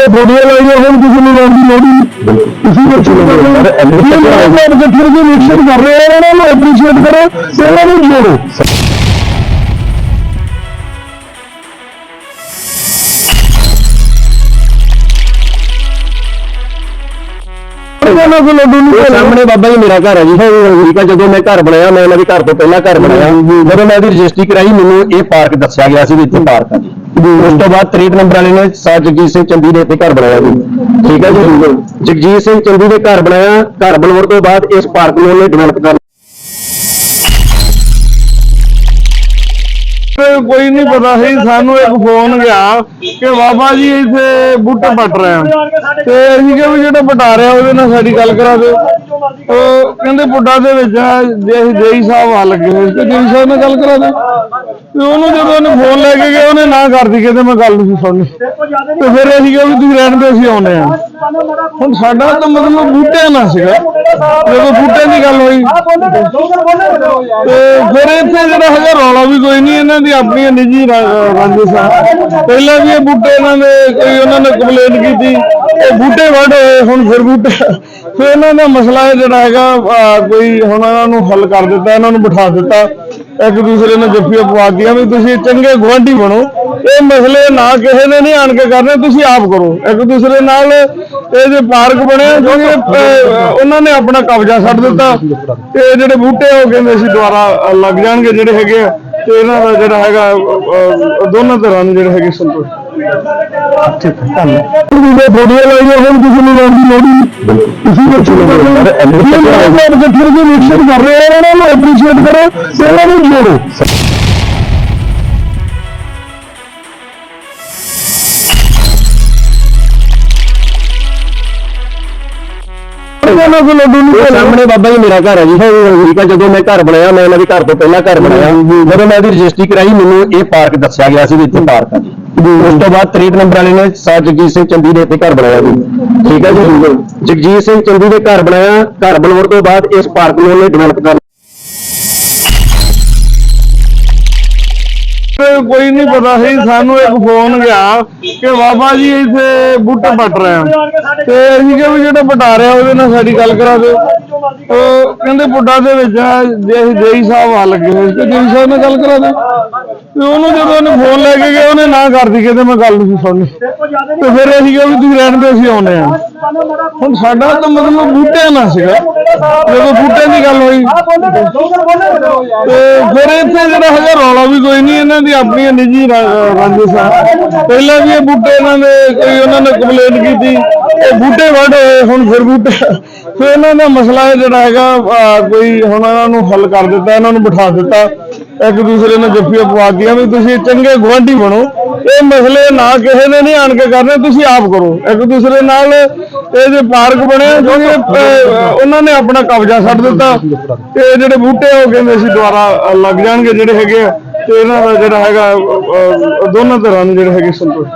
ਦੇ ਫੋਟੋਆਂ ਲਾਈਆਂ ਹੁਣ ਕਿਸੇ ਨੂੰ ਲਾਉਣ ਦੀ ਲੋੜ ਨਹੀਂ ਤੁਸੀਂ ਬੱਚੇ ਨੂੰ ਫਿਰ ਵੀ ਨਿਸ਼ਚਿਤ ਕਰ ਰਹੇ ਹੋ? ਇਹਨਾਂ ਨੂੰ ਐਪਰੀਸ਼ੀਏਟ ਕਰੋ ਤੇ ਇਹਨਾਂ ਨੂੰ ਜੋੜੋ। ਸਾਹਮਣੇ ਬਾਬਾ ਜੀ ਮੇਰਾ ਘਰ ਹੈ ਜੀ। ਅਮਰੀਕਾ ਜਦੋਂ ਮੈਂ ਘਰ ਬਣਾਇਆ ਮੈਂ ਇਹਨਾਂ ਦੇ ਘਰ ਤੋਂ ਪਹਿਲਾਂ ਘਰ ਬਣਾਇਆ ਜਦੋਂ ਮੈਂ ਇਹਦੀ ਰਜਿਸਟਰੀ ਕਰਾਈ ਮੈਨੂੰ ਇਹ ਪਾਰਕ ਦੱਸਿਆ ਗਿਆ ਸੀ ਵੀ ਇੱਥੇ ਪਾਰਕ ਆ ਜੀ। ਉਸ ਤੋਂ ਬਾਅਦ ਤਰੀਕ ਨੰਬਰ ਵਾਲੇ ਨੇ ਸਾ ਜਗਜੀਤ ਸਿੰਘ ਚੰਦੀ ਦੇ ਇੱਥੇ ਘਰ ਬਣਾਇਆ ਜੀ। ਠੀਕ ਹੈ ਜੀ? ਜਗਜੀਤ ਸਿੰਘ ਚੰਦੀ ਦੇ ਘਰ ਬਣਾਇਆ ਘਰ ਬਣਾਉਣ ਤੋਂ ਬਾਅਦ ਇਸ ਪਾਰਕ ਨੂੰ ਉਹਨੇ ਡਿਵੈਲਪ ਕਰ ਕੋਈ ਨਹੀਂ ਪਤਾ ਸੀ ਸਾਨੂੰ ਇੱਕ ਫੋਨ ਗਿਆ ਕਿ ਬਾਬਾ ਜੀ ਇੱਥੇ ਬੂਟੇ ਪੱਟ ਰਹੇ ਆ। ਤੇ ਅਸੀਂ ਕਿਹਾ ਵੀ ਜਿਹੜਾ ਪਟਾ ਰਿਹਾ ਉਹਦੇ ਨਾਲ ਸਾਡੀ ਗੱਲ ਕਰਾ ਦਿਓ। ਉਹ ਕਹਿੰਦੇ ਪੁੱਡਾ ਦੇ ਵਿੱਚ ਜੇ ਅਸੀਂ ਦੇਈ ਸਾਹਿਬ ਆ ਲੱਗੇ ਹੋਏ ਤੇ ਦੇਈ ਸਾਹਿਬ ਨਾਲ ਗੱਲ ਕਰਾ ਦਿਓ ਤੇ ਉਹਨੂੰ ਜਦੋਂ ਉਹਨੇ ਫੋਨ ਲੈ ਕੇ ਗਿਆ, ਉਹਨੇ ਨਾ ਕਰਦੀ ਕਹਿੰਦੇ ਮੈਂ ਗੱਲ ਨਹੀਂ ਸੁਣਨੀ। ਤੇ ਫਿਰ ਅਸੀਂ ਕਿਹਾ ਵੀ ਤੁਸੀਂ ਰਹਿਣ ਦੇ ਅਸੀਂ ਆਉਨੇ ਆ ਹੁਣ ਸਾਡਾ ਤਾਂ ਮਤਲਬ ਬੂਟਿਆਂ ਨਾਲ ਸੀਗਾ। ਜਦੋਂ ਬੂਟਿਆਂ ਦੀ ਗੱਲ ਹੋਈ, ਤੇ ਫਿਰ ਇੱਥੇ ਜਿਹੜਾ ਹੈਗਾ ਰੌਲਾ ਵੀ ਕੋਈ ਨਹੀਂ, ਇਹਨਾਂ ਦੀ ਆਪਣੀਆਂ ਨਿੱਜੀ ਰੰਜਿਸ਼ਾਂ ਪਹਿਲਾਂ ਵੀ ਇਹ ਬੂਟੇ ਇਹਨਾਂ ਦੇ, ਕੋਈ ਉਹਨਾਂ ਨੇ ਕੰਪਲੇਂਟ ਕੀਤੀ, ਇਹ ਬੂਟੇ ਵੱਢ ਹੋਏ, ਹੁਣ ਫਿਰ ਬੂਟੇ ਫਿਰ ਇਹਨਾਂ ਦਾ ਮਸਲਾ ਜਿਹੜਾ ਹੈਗਾ ਕੋਈ ਹੁਣ ਇਹਨਾਂ ਨੂੰ ਹੱਲ ਕਰ ਦਿੱਤਾ, ਇਹਨਾਂ ਨੂੰ ਬਿਠਾ ਦਿੱਤਾ, ਇੱਕ ਦੂਸਰੇ ਨੂੰ ਜੱਫੀਆਂ ਪਵਾ ਵੀ ਤੁਸੀਂ ਚੰਗੇ ਗੁਆਂਢੀ ਬਣੋ। ਇਹ ਮਸਲੇ ਨਾ ਕਿਸੇ ਨੇ ਨਹੀਂ ਆਣ ਕੇ ਕਰਨੇ, ਤੁਸੀਂ ਆਪ ਕਰੋ। ਇੱਕ ਦੂਸਰੇ ਨਾਲ ਇਹ ਜੇ ਪਾਰਕ ਬਣਿਆ ਕਿਉਂਕਿ ਉਹਨਾਂ ਨੇ ਆਪਣਾ ਕਬਜ਼ਾ ਛੱਡ ਦਿੱਤਾ। ਤੇ ਜਿਹੜੇ ਬੂਟੇ ਉਹ ਕਹਿੰਦੇ ਅਸੀਂ ਦੁਬਾਰਾ ਲੱਗ ਜਾਣਗੇ ਜਿਹੜੇ ਹੈਗੇ ਆ। ਤੇ ਇਹਨਾਂ ਦਾ ਜਿਹੜਾ ਹੈਗਾ ਦੋਨਾਂ ਤਰ੍ਹਾਂ ਨੂੰ ਜਿਹੜੇ ਹੈਗੇ ਸੰਤੋਸ਼ ਫੋਟੋਆਂ ਲਾਈਆਂ ਹੁਣ ਕਿਸੇ ਨੂੰ ਲਾਉਣ ਦੀ ਲੋੜ ਨਹੀਂ ਤੁਸੀਂ ਬੱਚੇ ਨੂੰ ਫਿਰ ਵੀ ਨਿਸ਼ਚਿਤ ਕਰ ਰਹੇ ਹੋ ਇਹਨਾਂ ਨੂੰ ਐਪਰੀਸ਼ੀਏਟ ਕਰੋ ਤੇ ਇਹਨਾਂ ਨੂੰ ਜੋੜੋ ਇਹਨਾਂ ਕੋਲ ਇਹ ਸਾਹਮਣੇ ਬਾਬਾ ਜੀ ਮੇਰਾ ਘਰ ਹੈ ਜੀ। ਅਮਰੀਕਾ ਜਦੋਂ ਮੈਂ ਘਰ ਬਣਾਇਆ ਮੈਂ ਇਹਨਾਂ ਦੇ ਘਰ ਤੋਂ ਪਹਿਲਾਂ ਘਰ ਬਣਾਇਆ ਜਦੋਂ ਮੈਂ ਇਹਦੀ ਰਜਿਸਟਰੀ ਕਰਾਈ, ਮੈਨੂੰ ਇਹ ਪਾਰਕ ਦੱਸਿਆ ਗਿਆ ਸੀ ਵੀ ਇੱਥੇ ਪਾਰਕ ਆ ਜੀ। ਉਸ ਤੋਂ ਬਾਅਦ ਤਰੀਕ ਨੰਬਰ ਵਾਲੇ ਨੇ ਸਾ ਜਗਜੀਤ ਸਿੰਘ ਚੰਦੀ ਦੇ ਇੱਥੇ ਘਰ ਬਣਾਇਆ ਜੀ। ਠੀਕ ਹੈ ਜੀ। ਜਗਜੀਤ ਸਿੰਘ ਚੰਦੀ ਦੇ ਘਰ ਬਣਾਇਆ ਘਰ ਬਣਾਉਣ ਤੋਂ ਬਾਅਦ ਇਸ ਪਾਰਕ ਨੂੰ ਉਹਨੇ ਡਿਵੈਲਪ ਕਰ ਕੋਈ ਨਹੀਂ ਪਤਾ ਸੀ ਸਾਨੂੰ ਇੱਕ ਫੋਨ ਗਿਆ ਕਿ ਬਾਬਾ ਜੀ ਇੱਥੇ ਬੂਟੇ ਪੱਟ ਰਹੇ ਆ। ਤੇ ਅਸੀਂ ਕਿਹਾ ਵੀ ਜਿਹੜਾ ਪਟਾ ਰਿਹਾ ਉਹਦੇ ਨਾਲ ਸਾਡੀ ਗੱਲ ਕਰਾ ਦਿਓ। ਉਹ ਕਹਿੰਦੇ ਬੁੱਢਾ ਦੇ ਵਿੱਚ ਆ, ਜੇ ਅਸੀਂ ਸਾਹਿਬ ਆ ਲੱਗੇ ਹੋਏ ਤੇ ਦੇਈ ਸਾਹਿਬ ਨਾਲ ਗੱਲ ਕਰਾ ਦਿਓ। ਤੇ ਉਹਨੂੰ ਜਦੋਂ ਉਹਨੇ ਫੋਨ ਲੈ ਕੇ ਗਿਆ ਉਹਨੇ ਨਾ ਕਰਦੀ ਕਹਿੰਦੇ ਮੈਂ ਗੱਲ ਨਹੀਂ ਸੁਣਨੀ। ਤੇ ਫਿਰ ਅਸੀਂ ਕਿਹਾ ਵੀ ਤੁਸੀਂ ਰਹਿਣ ਦੇ ਅਸੀਂ ਆਉਨੇ ਆ ਹੁਣ ਸਾਡਾ ਤਾਂ ਮਤਲਬ ਬੂਟਿਆਂ ਨਾ ਸੀਗਾ। ਜਦੋਂ ਬੂਟਿਆਂ ਦੀ ਗੱਲ ਹੋਈ ਤੇ ਫਿਰ ਇੱਥੇ ਜਿਹੜਾ ਹੈਗਾ ਰੌਲਾ ਵੀ ਕੋਈ ਨਹੀਂ ਇਹਨਾਂ ਦੀ ਆਪਣੀਆਂ ਨਿੱਜੀ ਰੰਜਿਸ਼ਾਂ ਪਹਿਲਾਂ ਵੀ ਇਹ ਬੂਟੇ ਇਹਨਾਂ ਦੇ ਕੋਈ ਉਹਨਾਂ ਨੇ ਕੰਪਲੇਂਟ ਕੀਤੀ। ਇਹ ਬੂਟੇ ਵੱਢ ਹੋਏ, ਹੁਣ ਫਿਰ ਬੂਟੇ ਫਿਰ ਇਹਨਾਂ ਦਾ ਮਸਲਾ ਜਿਹੜਾ ਹੈਗਾ ਕੋਈ ਹੁਣ ਇਹਨਾਂ ਨੂੰ ਹੱਲ ਕਰ ਦਿੱਤਾ, ਇਹਨਾਂ ਨੂੰ ਬਿਠਾ ਦਿੱਤਾ। ਇੱਕ ਦੂਸਰੇ ਨੂੰ ਜੱਫੀਆਂ ਪਵਾ ਦਿੱਤੀਆਂ ਵੀ ਤੁਸੀਂ ਚੰਗੇ ਗੁਆਂਢੀ ਬਣੋ। ਇਹ ਮਸਲੇ ਨਾ ਕਿਸੇ ਨੇ ਨਹੀਂ ਆਣ ਕੇ ਕਰਨੇ, ਤੁਸੀਂ ਆਪ ਕਰੋ। ਇੱਕ ਦੂਸਰੇ ਨਾਲ ਇਹ ਜੇ ਪਾਰਕ ਬਣਿਆ ਕਿਉਂਕਿ ਉਹਨਾਂ ਨੇ ਆਪਣਾ ਕਬਜ਼ਾ ਛੱਡ ਦਿੱਤਾ। ਤੇ ਇਹ ਜਿਹੜੇ ਬੂਟੇ ਉਹ ਕਹਿੰਦੇ ਸੀ ਦੁਬਾਰਾ ਲੱਗ ਜਾਣਗੇ ਜਿਹੜੇ ਹੈਗੇ ਆ। ਤੇ ਇਹਨਾਂ ਦਾ ਜਿਹੜਾ ਹੈਗਾ ਅਹ, ਅਹ, ਦੋਨਾਂ ਤਰ੍ਹਾਂ ਨੂੰ ਜਿਹੜਾ ਹੈਗੇ ਸੰਤੁਸ਼ਟ।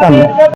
ਧੰਨਵਾਦ।